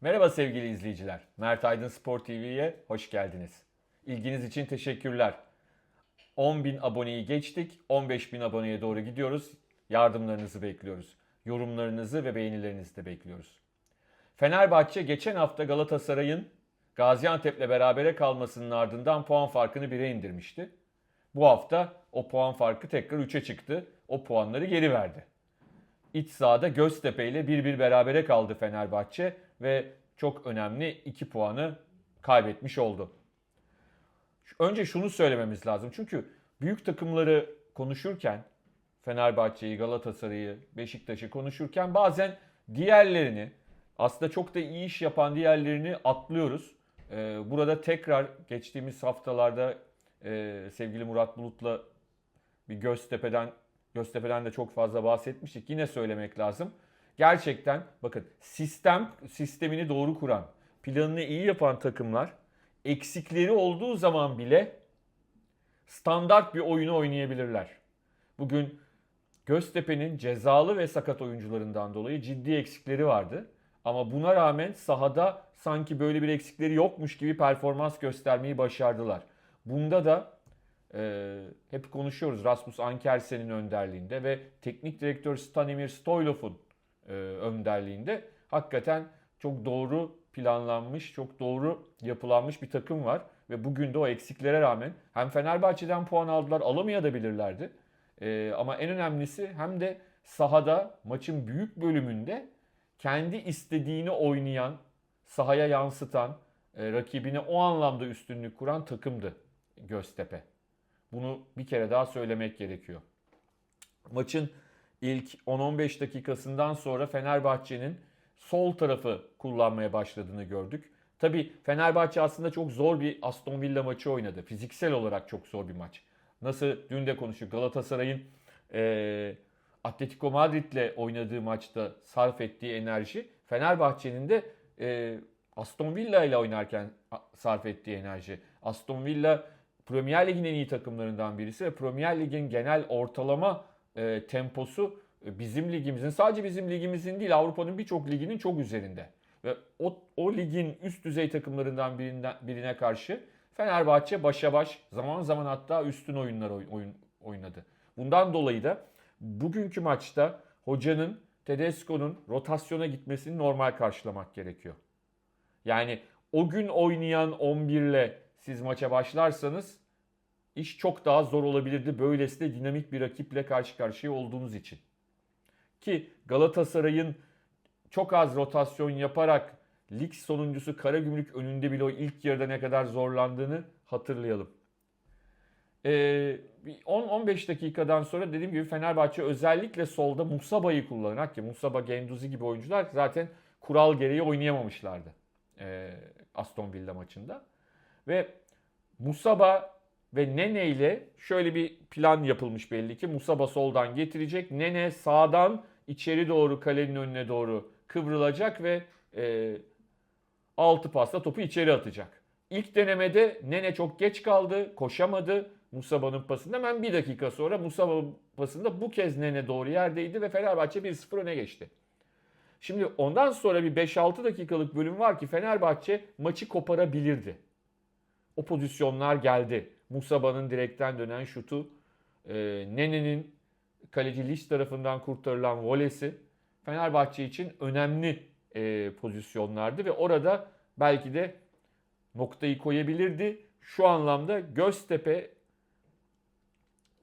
Merhaba sevgili izleyiciler. Mert Aydın Spor TV'ye hoş geldiniz. İlginiz için teşekkürler. 10.000 aboneyi geçtik. 15.000 aboneye doğru gidiyoruz. Yardımlarınızı bekliyoruz. Yorumlarınızı ve beğenilerinizi de bekliyoruz. Fenerbahçe geçen hafta Galatasaray'ın Gaziantep'le berabere kalmasının ardından puan farkını 1'e indirmişti. Bu hafta o puan farkı tekrar 3'e çıktı. O puanları geri verdi. İç sahada Göztepe ile 1-1 berabere kaldı Fenerbahçe ve çok önemli 2 puanı kaybetmiş oldu. Önce şunu söylememiz lazım. Çünkü büyük takımları konuşurken Fenerbahçe'yi, Galatasaray'ı, Beşiktaş'ı konuşurken bazen diğerlerini aslında çok da iyi iş yapan diğerlerini atlıyoruz. Ee, Burada tekrar geçtiğimiz haftalarda e, sevgili Murat Bulut'la bir Göztepe'den Göztepe'den de çok fazla bahsetmiştik. Yine söylemek lazım. Gerçekten bakın sistem sistemini doğru kuran, planını iyi yapan takımlar eksikleri olduğu zaman bile standart bir oyunu oynayabilirler. Bugün Göztepe'nin cezalı ve sakat oyuncularından dolayı ciddi eksikleri vardı. Ama buna rağmen sahada sanki böyle bir eksikleri yokmuş gibi performans göstermeyi başardılar. Bunda da e, hep konuşuyoruz Rasmus Ankersen'in önderliğinde ve teknik direktör Stanimir Stoylov'un e, önderliğinde hakikaten çok doğru planlanmış, çok doğru yapılanmış bir takım var. Ve bugün de o eksiklere rağmen hem Fenerbahçe'den puan aldılar alamayabilirlerdi. E, ama en önemlisi hem de sahada maçın büyük bölümünde kendi istediğini oynayan, sahaya yansıtan, e, rakibine o anlamda üstünlük kuran takımdı Göztepe. Bunu bir kere daha söylemek gerekiyor. Maçın ilk 10-15 dakikasından sonra Fenerbahçe'nin sol tarafı kullanmaya başladığını gördük. Tabi Fenerbahçe aslında çok zor bir Aston Villa maçı oynadı. Fiziksel olarak çok zor bir maç. Nasıl dün de konuştuk Galatasaray'ın e, Atletico Madrid'le oynadığı maçta sarf ettiği enerji Fenerbahçe'nin de e, Aston Villa ile oynarken sarf ettiği enerji. Aston Villa Premier Lig'in en iyi takımlarından birisi ve Premier Lig'in genel ortalama e, temposu e, bizim ligimizin sadece bizim ligimizin değil Avrupa'nın birçok liginin çok üzerinde. Ve o, o ligin üst düzey takımlarından birinden, birine karşı Fenerbahçe başa baş zaman zaman hatta üstün oyunlar oy, oyun, oynadı. Bundan dolayı da bugünkü maçta hocanın Tedesco'nun rotasyona gitmesini normal karşılamak gerekiyor. Yani o gün oynayan 11 ile siz maça başlarsanız iş çok daha zor olabilirdi. Böylesi de dinamik bir rakiple karşı karşıya olduğunuz için. Ki Galatasaray'ın çok az rotasyon yaparak lig sonuncusu Karagümrük önünde bile o ilk yarıda ne kadar zorlandığını hatırlayalım. Ee, 10-15 dakikadan sonra dediğim gibi Fenerbahçe özellikle solda Musaba'yı kullanarak ki Musaba, Genduzi gibi oyuncular zaten kural gereği oynayamamışlardı e, Aston Villa maçında. Ve Musaba ve Nene ile şöyle bir plan yapılmış belli ki. Musaba soldan getirecek. Nene sağdan içeri doğru kalenin önüne doğru kıvrılacak ve e, altı pasta topu içeri atacak. İlk denemede Nene çok geç kaldı, koşamadı. Musaba'nın pasında hemen bir dakika sonra Musaba pasında bu kez Nene doğru yerdeydi ve Fenerbahçe 1-0 öne geçti. Şimdi ondan sonra bir 5-6 dakikalık bölüm var ki Fenerbahçe maçı koparabilirdi. O pozisyonlar geldi. Musaba'nın direkten dönen şutu, e, Nene'nin kaleci Liş tarafından kurtarılan volesi Fenerbahçe için önemli e, pozisyonlardı ve orada belki de noktayı koyabilirdi. Şu anlamda Göztepe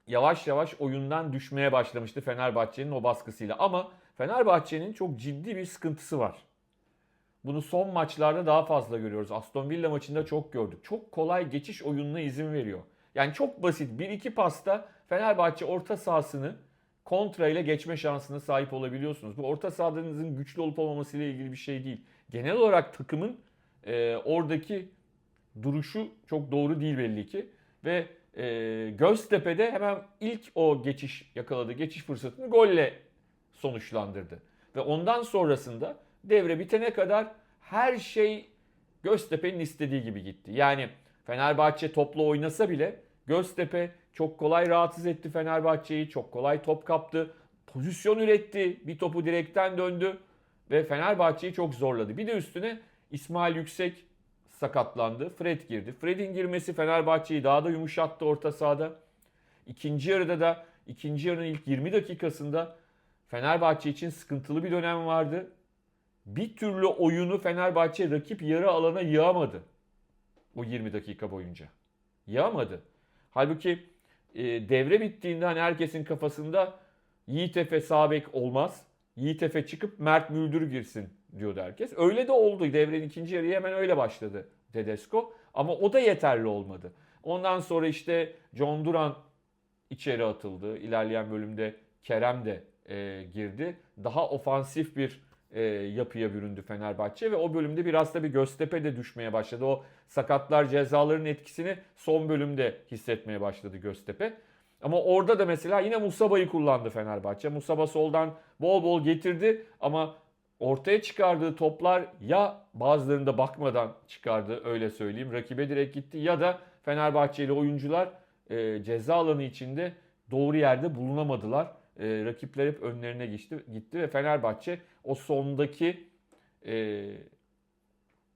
yavaş yavaş oyundan düşmeye başlamıştı Fenerbahçe'nin o baskısıyla. Ama Fenerbahçe'nin çok ciddi bir sıkıntısı var. Bunu son maçlarda daha fazla görüyoruz. Aston Villa maçında çok gördük. Çok kolay geçiş oyununa izin veriyor. Yani çok basit 1-2 pasta Fenerbahçe orta sahasını kontra ile geçme şansına sahip olabiliyorsunuz. Bu orta sahanızın güçlü olup olmaması ile ilgili bir şey değil. Genel olarak takımın e, oradaki duruşu çok doğru değil belli ki. Ve e, Göztepe'de hemen ilk o geçiş yakaladı, geçiş fırsatını golle sonuçlandırdı. Ve ondan sonrasında devre bitene kadar her şey Göztepe'nin istediği gibi gitti. Yani Fenerbahçe toplu oynasa bile Göztepe çok kolay rahatsız etti Fenerbahçe'yi. Çok kolay top kaptı. Pozisyon üretti. Bir topu direkten döndü. ve Fenerbahçe'yi çok zorladı. Bir de üstüne İsmail Yüksek sakatlandı. Fred girdi. Fred'in girmesi Fenerbahçe'yi daha da yumuşattı orta sahada. İkinci yarıda da ikinci yarının ilk 20 dakikasında Fenerbahçe için sıkıntılı bir dönem vardı. Bir türlü oyunu Fenerbahçe rakip yarı alana yığamadı. O 20 dakika boyunca. Yağmadı. Halbuki e, devre bittiğinde hani herkesin kafasında Yiğit Efe sağ bek olmaz. Yiğit Efe çıkıp Mert Müldür girsin diyordu herkes. Öyle de oldu. Devrenin ikinci yarıya hemen öyle başladı Tedesco. Ama o da yeterli olmadı. Ondan sonra işte John Duran içeri atıldı. İlerleyen bölümde Kerem de e, girdi. Daha ofansif bir e, yapıya büründü Fenerbahçe ve o bölümde biraz da bir Göztepe de düşmeye başladı. O sakatlar cezaların etkisini son bölümde hissetmeye başladı Göztepe. Ama orada da mesela yine Musaba'yı kullandı Fenerbahçe. Musaba soldan bol bol getirdi ama ortaya çıkardığı toplar ya bazılarında bakmadan çıkardı öyle söyleyeyim. Rakibe direkt gitti ya da Fenerbahçeli oyuncular e, ceza alanı içinde doğru yerde bulunamadılar. E, rakipler hep önlerine geçti, gitti ve Fenerbahçe o sondaki e,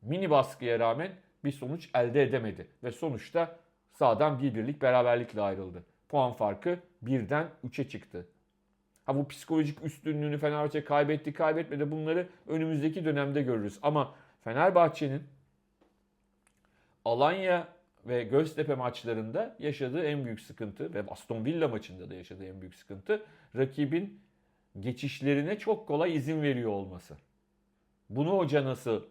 mini baskıya rağmen bir sonuç elde edemedi. Ve sonuçta sağdan bir birlik beraberlikle ayrıldı. Puan farkı birden 3'e çıktı. Ha bu psikolojik üstünlüğünü Fenerbahçe kaybetti kaybetmedi bunları önümüzdeki dönemde görürüz. Ama Fenerbahçe'nin Alanya ve Göztepe maçlarında yaşadığı en büyük sıkıntı ve Aston Villa maçında da yaşadığı en büyük sıkıntı rakibin geçişlerine çok kolay izin veriyor olması. Bunu hoca nasıl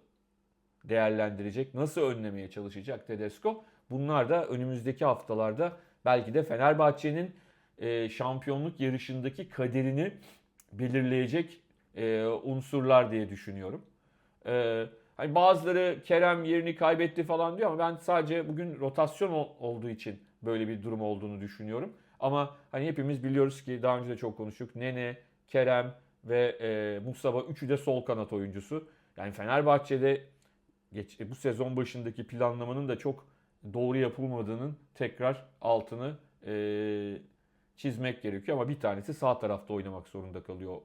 değerlendirecek, nasıl önlemeye çalışacak Tedesco? Bunlar da önümüzdeki haftalarda belki de Fenerbahçe'nin e, şampiyonluk yarışındaki kaderini belirleyecek e, unsurlar diye düşünüyorum. E, hani bazıları Kerem yerini kaybetti falan diyor ama ben sadece bugün rotasyon olduğu için böyle bir durum olduğunu düşünüyorum. Ama hani hepimiz biliyoruz ki daha önce de çok konuştuk. Nene, Kerem ve e, Mustafa üçü de sol kanat oyuncusu. Yani Fenerbahçe'de geç, bu sezon başındaki planlamanın da çok doğru yapılmadığının tekrar altını e, çizmek gerekiyor. Ama bir tanesi sağ tarafta oynamak zorunda kalıyor.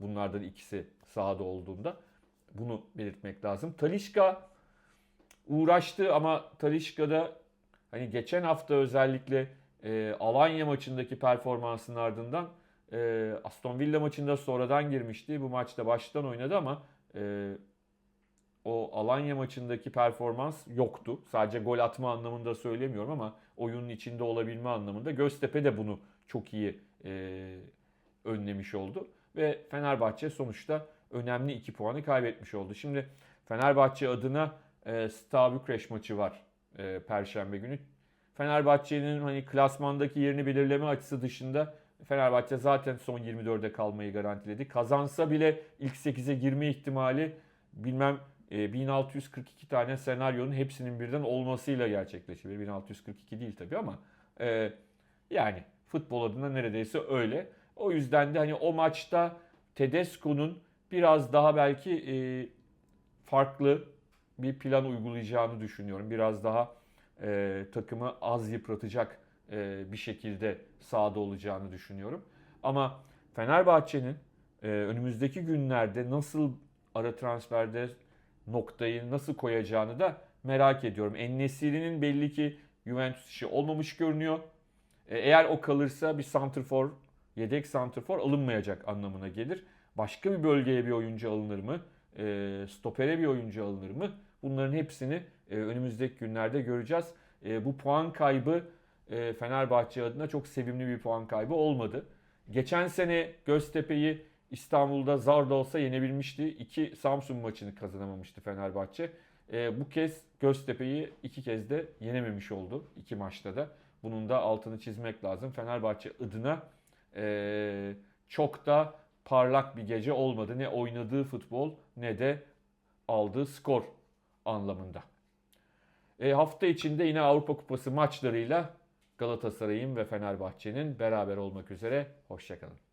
Bunlardan ikisi sahada olduğunda. Bunu belirtmek lazım. Talişka uğraştı ama Talişka'da hani geçen hafta özellikle e, Alanya maçındaki performansının ardından e, Aston Villa maçında sonradan girmişti. Bu maçta baştan oynadı ama e, o Alanya maçındaki performans yoktu. Sadece gol atma anlamında söylemiyorum ama oyunun içinde olabilme anlamında. Göztepe de bunu çok iyi e, önlemiş oldu. Ve Fenerbahçe sonuçta önemli 2 puanı kaybetmiş oldu. Şimdi Fenerbahçe adına e, Steaua Bükreş maçı var e, Perşembe günü. Fenerbahçe'nin hani klasmandaki yerini belirleme açısı dışında Fenerbahçe zaten son 24'e kalmayı garantiledi. Kazansa bile ilk 8'e girme ihtimali bilmem 1642 tane senaryonun hepsinin birden olmasıyla gerçekleşebilir. 1642 değil tabii ama e, yani futbol adına neredeyse öyle. O yüzden de hani o maçta Tedesco'nun biraz daha belki e, farklı bir plan uygulayacağını düşünüyorum. Biraz daha e, takımı az yıpratacak e, bir şekilde sahada olacağını düşünüyorum. Ama Fenerbahçe'nin e, önümüzdeki günlerde nasıl ara transferde noktayı nasıl koyacağını da merak ediyorum. Ennesiri'nin belli ki Juventus işi olmamış görünüyor. E, eğer o kalırsa bir santrfor, yedek santrfor alınmayacak anlamına gelir. Başka bir bölgeye bir oyuncu alınır mı? E, stopere bir oyuncu alınır mı? Bunların hepsini e, önümüzdeki günlerde göreceğiz. Bu puan kaybı Fenerbahçe adına çok sevimli bir puan kaybı olmadı. Geçen sene Göztepe'yi İstanbul'da zar da olsa yenebilmişti. İki Samsun maçını kazanamamıştı Fenerbahçe. bu kez Göztepe'yi iki kez de yenememiş oldu iki maçta da. Bunun da altını çizmek lazım. Fenerbahçe adına e, çok da parlak bir gece olmadı. Ne oynadığı futbol ne de aldığı skor anlamında. E, hafta içinde yine Avrupa Kupası maçlarıyla Galatasaray'ın ve Fenerbahçe'nin beraber olmak üzere. Hoşçakalın.